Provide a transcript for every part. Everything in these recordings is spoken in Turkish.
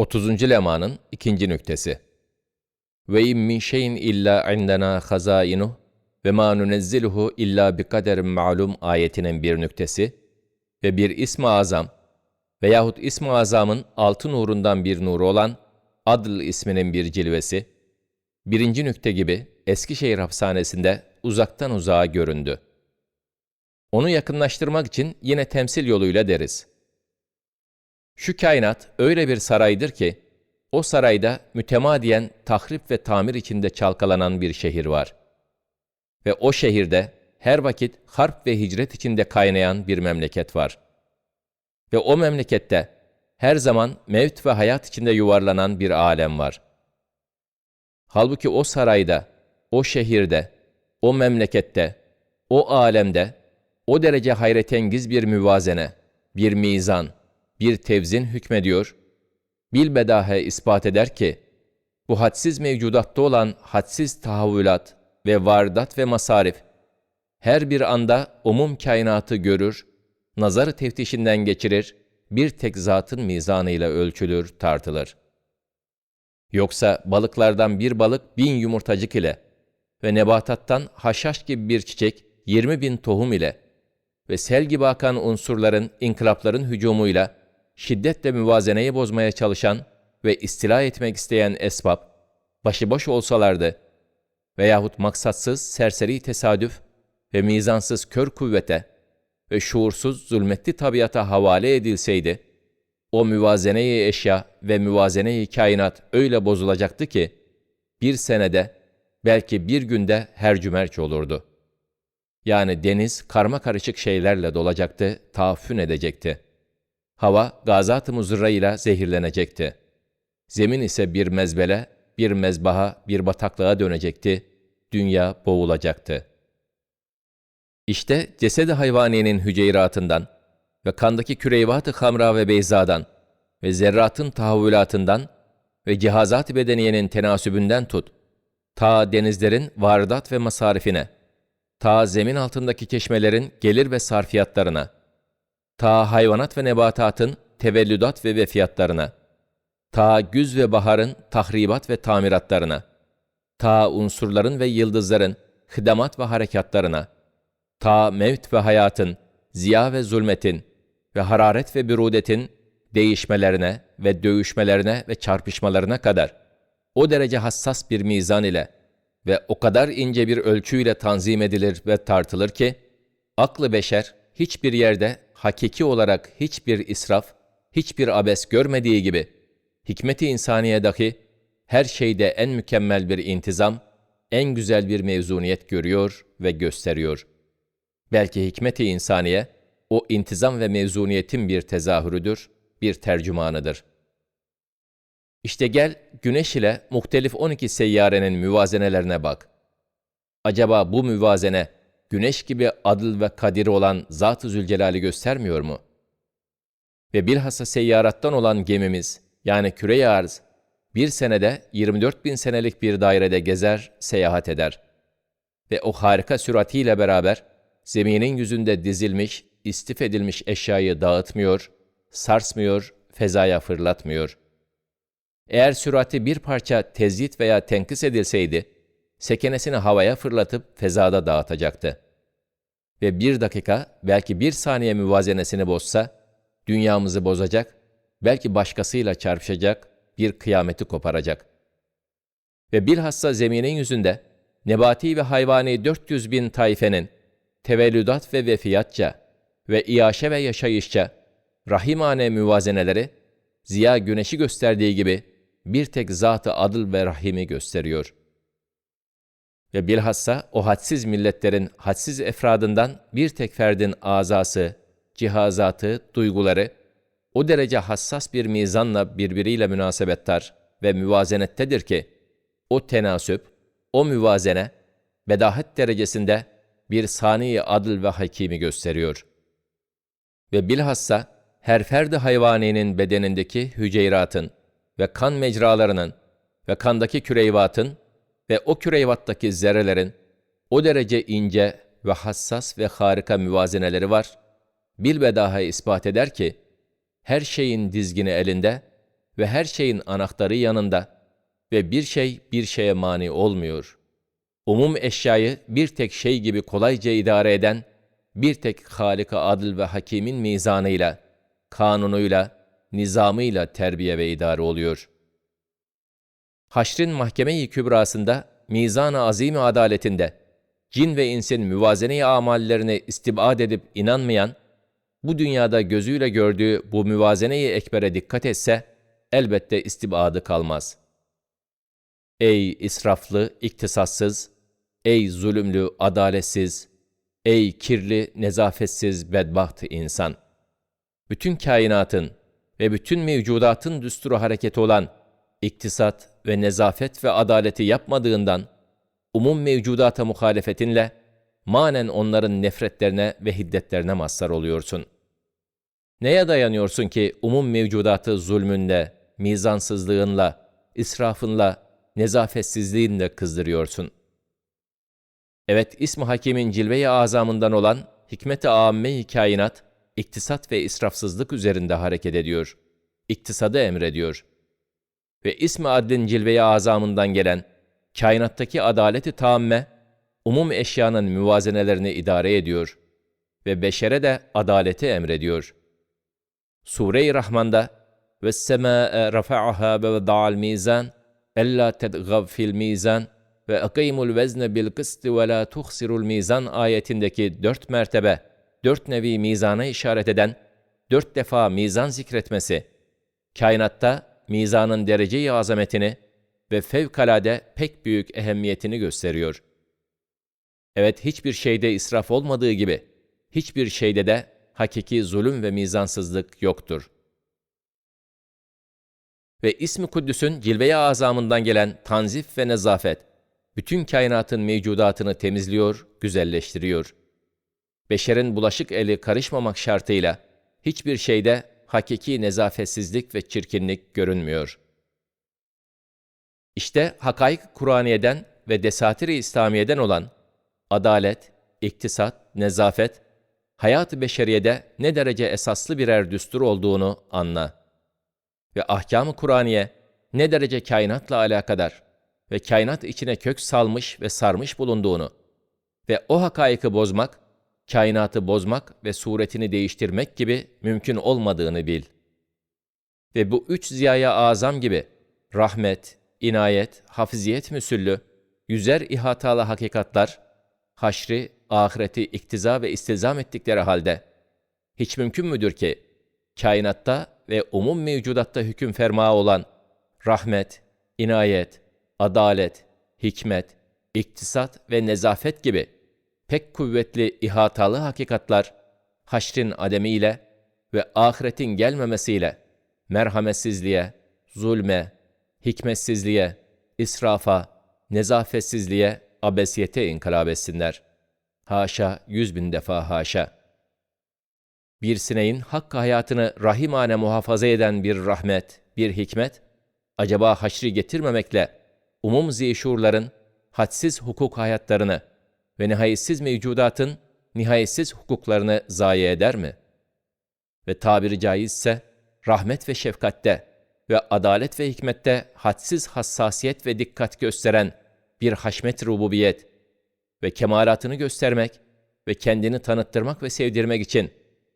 30. lemanın ikinci nüktesi. Ve in min şeyin illa indena hazainuh ve ma nunezziluhu illa bi kaderin ma'lum ayetinin bir nüktesi ve bir ismi azam veyahut ismi azamın altı nurundan bir nuru olan Adl isminin bir cilvesi, birinci nükte gibi Eskişehir hapishanesinde uzaktan uzağa göründü. Onu yakınlaştırmak için yine temsil yoluyla deriz. Şu kainat öyle bir saraydır ki, o sarayda mütemadiyen tahrip ve tamir içinde çalkalanan bir şehir var. Ve o şehirde her vakit harp ve hicret içinde kaynayan bir memleket var. Ve o memlekette her zaman mevt ve hayat içinde yuvarlanan bir alem var. Halbuki o sarayda, o şehirde, o memlekette, o alemde, o derece hayretengiz bir müvazene, bir mizan, bir tevzin hükmediyor, bilbedahe ispat eder ki, bu hadsiz mevcudatta olan hadsiz tahavvülat ve vardat ve masarif, her bir anda umum kainatı görür, nazarı teftişinden geçirir, bir tek zatın mizanıyla ölçülür, tartılır. Yoksa balıklardan bir balık bin yumurtacık ile ve nebatattan haşhaş gibi bir çiçek yirmi bin tohum ile ve sel gibi akan unsurların, inkılapların hücumuyla şiddetle müvazeneyi bozmaya çalışan ve istila etmek isteyen esbab, başıboş olsalardı veyahut maksatsız, serseri tesadüf ve mizansız kör kuvvete ve şuursuz zulmetli tabiata havale edilseydi, o müvazeneyi eşya ve müvazeneyi kainat öyle bozulacaktı ki, bir senede, belki bir günde hercümerç olurdu. Yani deniz karma karışık şeylerle dolacaktı, taaffün edecekti. Hava gazat-ı muzırra ile zehirlenecekti. Zemin ise bir mezbele, bir mezbaha, bir bataklığa dönecekti. Dünya boğulacaktı. İşte cesedi hayvaniyenin hüceyratından ve kandaki küreyvat-ı hamra ve beyzadan ve zerratın tahavvülatından ve cihazat-ı bedeniyenin tenasübünden tut, ta denizlerin vardat ve masarifine, ta zemin altındaki çeşmelerin gelir ve sarfiyatlarına, ta hayvanat ve nebatatın tevellüdat ve vefiyatlarına, ta güz ve baharın tahribat ve tamiratlarına, ta unsurların ve yıldızların hıdamat ve harekatlarına, ta mevt ve hayatın, ziya ve zulmetin ve hararet ve bürudetin değişmelerine ve dövüşmelerine ve çarpışmalarına kadar o derece hassas bir mizan ile ve o kadar ince bir ölçüyle tanzim edilir ve tartılır ki, aklı beşer hiçbir yerde hakiki olarak hiçbir israf, hiçbir abes görmediği gibi, hikmeti insaniye dahi her şeyde en mükemmel bir intizam, en güzel bir mevzuniyet görüyor ve gösteriyor. Belki hikmeti insaniye, o intizam ve mevzuniyetin bir tezahürüdür, bir tercümanıdır. İşte gel güneş ile muhtelif 12 seyyarenin müvazenelerine bak. Acaba bu müvazene güneş gibi adıl ve kadir olan Zat-ı Zülcelal'i göstermiyor mu? Ve bilhassa seyyarattan olan gemimiz, yani küre arz, bir senede 24 bin senelik bir dairede gezer, seyahat eder. Ve o harika süratiyle beraber, zeminin yüzünde dizilmiş, istif edilmiş eşyayı dağıtmıyor, sarsmıyor, fezaya fırlatmıyor. Eğer sürati bir parça tezyit veya tenkis edilseydi, sekenesini havaya fırlatıp fezada dağıtacaktı. Ve bir dakika, belki bir saniye müvazenesini bozsa, dünyamızı bozacak, belki başkasıyla çarpışacak, bir kıyameti koparacak. Ve bilhassa zeminin yüzünde, nebati ve hayvani 400 bin tayfenin, tevellüdat ve vefiyatça ve iaşe ve yaşayışça, rahimane müvazeneleri, ziya güneşi gösterdiği gibi bir tek zatı adıl ve rahimi gösteriyor. Ve bilhassa o hadsiz milletlerin hadsiz efradından bir tek ferdin azası, cihazatı, duyguları, o derece hassas bir mizanla birbiriyle münasebettar ve müvazenettedir ki, o tenasüp, o müvazene, bedahet derecesinde bir sani adıl ve hakimi gösteriyor. Ve bilhassa her ferdi hayvaninin bedenindeki hüceyratın ve kan mecralarının ve kandaki küreyvatın ve o küreyvattaki zerrelerin o derece ince ve hassas ve harika müvazeneleri var. Bilbedaha ispat eder ki, her şeyin dizgini elinde ve her şeyin anahtarı yanında ve bir şey bir şeye mani olmuyor. Umum eşyayı bir tek şey gibi kolayca idare eden, bir tek Halika adıl ve hakimin mizanıyla, kanunuyla, nizamıyla terbiye ve idare oluyor. Haşr'in mahkeme-i kübrasında, mizan-ı azim adaletinde, cin ve insin müvazene-i amallerini istibad edip inanmayan, bu dünyada gözüyle gördüğü bu müvazene-i ekbere dikkat etse, elbette istibadı kalmaz. Ey israflı, iktisatsız, ey zulümlü, adaletsiz, ey kirli, nezafetsiz, bedbaht insan! Bütün kainatın ve bütün mevcudatın düsturu hareketi olan iktisat ve nezafet ve adaleti yapmadığından, umum mevcudata muhalefetinle, manen onların nefretlerine ve hiddetlerine mazhar oluyorsun. Neye dayanıyorsun ki umum mevcudatı zulmünle, mizansızlığınla, israfınla, nezafetsizliğinle kızdırıyorsun. Evet, İsm-i Hakim'in cilve-i azamından olan hikmet-i âmme-i kainat, iktisat ve israfsızlık üzerinde hareket ediyor. İktisadı emrediyor. Ve İsm-i Adl'in cilve-i azamından gelen, kainattaki adaleti tamme, umum eşyanın müvazenelerini idare ediyor ve beşere de adaleti emrediyor. Sure-i Rahman'da ve semâe rafa'aha ve da'al mizan ella tedgav fil mizan ve akimul vezne bil kısti ve la tuhsirul mizan ayetindeki dört mertebe, dört nevi mizana işaret eden, dört defa mizan zikretmesi, kainatta mizanın dereceyi azametini ve fevkalade pek büyük ehemmiyetini gösteriyor. Evet hiçbir şeyde israf olmadığı gibi, hiçbir şeyde de hakiki zulüm ve mizansızlık yoktur. Ve İsmi Kuddüs'ün cilve-i azamından gelen tanzif ve nezafet, bütün kainatın mevcudatını temizliyor, güzelleştiriyor. Beşerin bulaşık eli karışmamak şartıyla hiçbir şeyde hakiki nezafetsizlik ve çirkinlik görünmüyor. İşte hakaik Kur'aniye'den ve desatir-i İslamiye'den olan adalet, iktisat, nezafet, hayat-ı beşeriyede ne derece esaslı birer düstur olduğunu anla. Ve ahkam-ı Kur'aniye ne derece kainatla alakadar ve kainat içine kök salmış ve sarmış bulunduğunu ve o hakaiki bozmak, kainatı bozmak ve suretini değiştirmek gibi mümkün olmadığını bil. Ve bu üç ziyaya azam gibi rahmet, inayet, hafiziyet müsüllü, yüzer ihatalı hakikatlar, haşri, ahireti iktiza ve istilzam ettikleri halde, hiç mümkün müdür ki, kainatta ve umum mevcudatta hüküm ferma olan rahmet, inayet, adalet, hikmet, iktisat ve nezafet gibi pek kuvvetli ihatalı hakikatlar, haşrin ademiyle ve ahiretin gelmemesiyle merhametsizliğe, zulme, hikmetsizliğe, israfa, nezafetsizliğe, abesiyete inkılap etsinler. Haşa, yüz bin defa haşa. Bir sineğin hakkı hayatını rahimane muhafaza eden bir rahmet, bir hikmet, acaba haşri getirmemekle umum zişurların hadsiz hukuk hayatlarını ve nihayetsiz mevcudatın nihayetsiz hukuklarını zayi eder mi? Ve tabiri caizse rahmet ve şefkatte ve adalet ve hikmette hadsiz hassasiyet ve dikkat gösteren bir haşmet rububiyet ve kemalatını göstermek ve kendini tanıttırmak ve sevdirmek için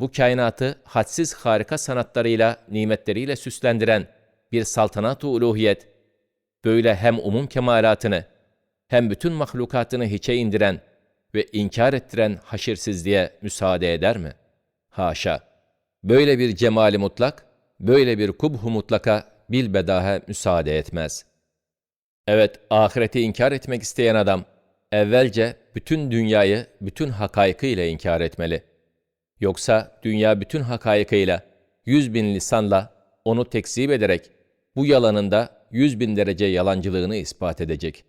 bu kainatı hadsiz harika sanatlarıyla, nimetleriyle süslendiren bir saltanat-ı uluhiyet böyle hem umum kemalatını hem bütün mahlukatını hiçe indiren ve inkar ettiren haşirsizliğe müsaade eder mi? Haşa! Böyle bir cemali mutlak, böyle bir kubhu mutlaka bilbedahe müsaade etmez. Evet, ahireti inkar etmek isteyen adam, evvelce bütün dünyayı bütün hakaykıyla inkar etmeli. Yoksa dünya bütün hakaykıyla, yüz bin lisanla onu tekzip ederek, bu yalanında yüz bin derece yalancılığını ispat edecek.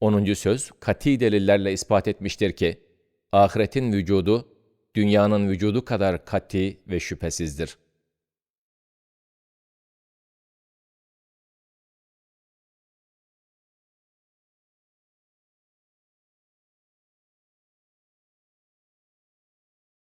Onuncu söz, kati delillerle ispat etmiştir ki, ahiretin vücudu, dünyanın vücudu kadar kati ve şüphesizdir.''